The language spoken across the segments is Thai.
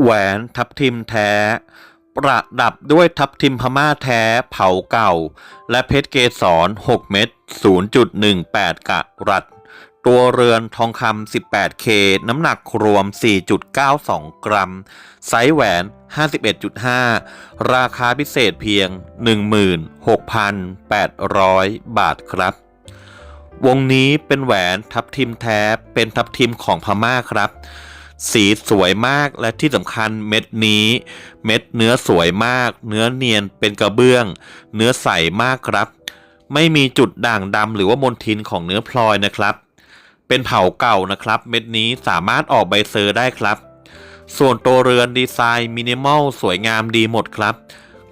แหวนทับทิมแท้ ประดับด้วยทับทิมพม่าแท้เผาเก่า และเพชรเกสร 6 เม็ด 0.18 กะรัตตัวเรือนทองคำ 18K น้ำหนักรวม 4.92 กรัม ไซส์แหวน 51.5 ราคาพิเศษเพียง 16,800 บาทครับ วงนี้เป็นแหวนทับทิมแท้ เป็นทับทิมของพม่าครับ สีสวยมากและที่สำคัญเม็ดนี้ เม็ดเนื้อสวยมาก เนื้อเนียนเป็นกระเบื้อง เนื้อใสมากครับ ไม่มีจุดด่างดำหรือว่ามนทินของเนื้อพลอยนะครับ เป็นเผาเก่านะครับ เม็ดนี้สามารถออกใบเซอร์ได้ครับ ส่วนตัวเรือนดีไซน์มินิมอลสวยงามดีหมดครับ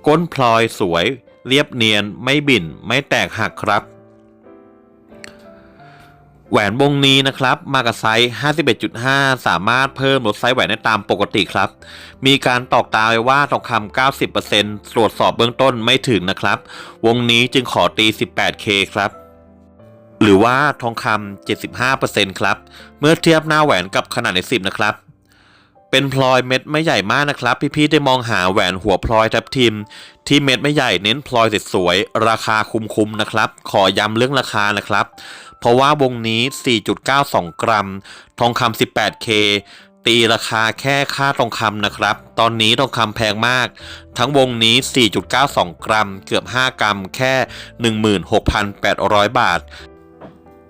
ก้นพลอยสวย เรียบเนียนไม่บิ่นไม่แตกหักครับ แหวนวงนี้นะครับมากับไซส์ 51.5 สามารถเพิ่มลดไซส์แหวนได้ตามปกติครับ มีการตอกตาไว้ว่าทองคำ 90%ตรวจสอบเบื้องต้นไม่ถึงนะครับ วงนี้จึงขอตี 18K ครับ หรือว่าทองคำ 75%ครับ เมื่อเทียบหน้าแหวนกับขนาดใน 10 นะครับ เป็นพลอยเม็ดไม่ใหญ่มากนะครับ พี่ๆได้มองหาแหวนหัวพลอยทับทิม ที่เม็ดไม่ใหญ่เน้นพลอยสวยๆราคาคุ้มๆนะครับ ขอย้ำเรื่องราคานะครับ เพราะว่าวงนี้ 4.92 กรัม ทองคำ 18K ตีราคาแค่ค่าทองคำนะครับ ตอนนี้ทองคำแพงมาก ทั้งวงนี้ 4.92 กรัม เกือบ 5 กรัม แค่ 16,800 บาท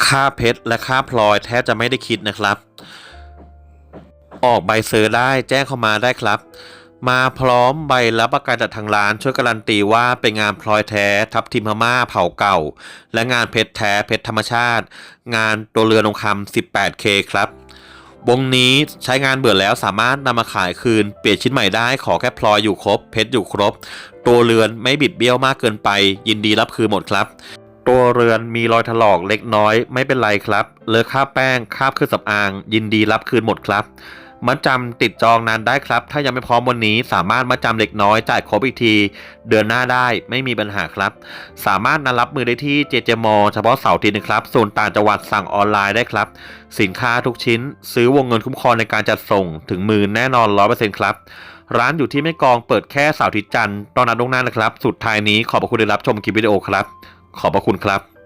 ค่าเพชรและค่าพลอยแทบจะไม่ได้คิดนะครับ ออกใบเซอร์ได้แจ้งเข้ามาได้ครับ มาพร้อมใบรับประกันจากทางร้านช่วยการันตีว่าเป็นงานพลอยแท้ทับทิมพม่าเผาเก่า และงานเพชรแท้เพชรธรรมชาติ งานตัวเรือทองคำ 18K ครับวงนี้ใช้งานเบื่อแล้วสามารถนำมาขายคืน เปลี่ยนชิ้นใหม่ได้ขอแค่พลอยอยู่ครบ เพชรอยู่ครบ ตัวเรือนไม่บิดเบี้ยวมากเกินไป ยินดีรับคืนหมดครับ ตัวเรือนมีรอยถลอกเล็กน้อยไม่เป็นไรครับ เลอะคราบแป้งคราบเครื่องสำอาง ยินดีรับคืนหมดครับ มัดจำติดจองนานได้ครับ ถ้ายังไม่พร้อมวันนี้ สามารถมัดจำเล็กน้อยจ่ายครบอีกที เดือนหน้าได้ไม่มีปัญหาครับ สามารถนัดรับมือได้ที่เจเจมอเฉพาะเสาร์ทิตย์นะครับส่วนต่างจังหวัดสั่งออนไลน์ได้ครับ สินค้าทุกชิ้น ซื้อวงเงินคุ้มครองในการจัดส่งถึงมือแน่นอน100%ครับร้านอยู่ที่แม่กองเปิดแค่เสาร์ทิตจันทร์ตอนนัดลงหน้านะครับ สุดท้ายนี้ขอบพระคุณที่รับชมคลิปวิดีโอครับ ขอบพระคุณครับ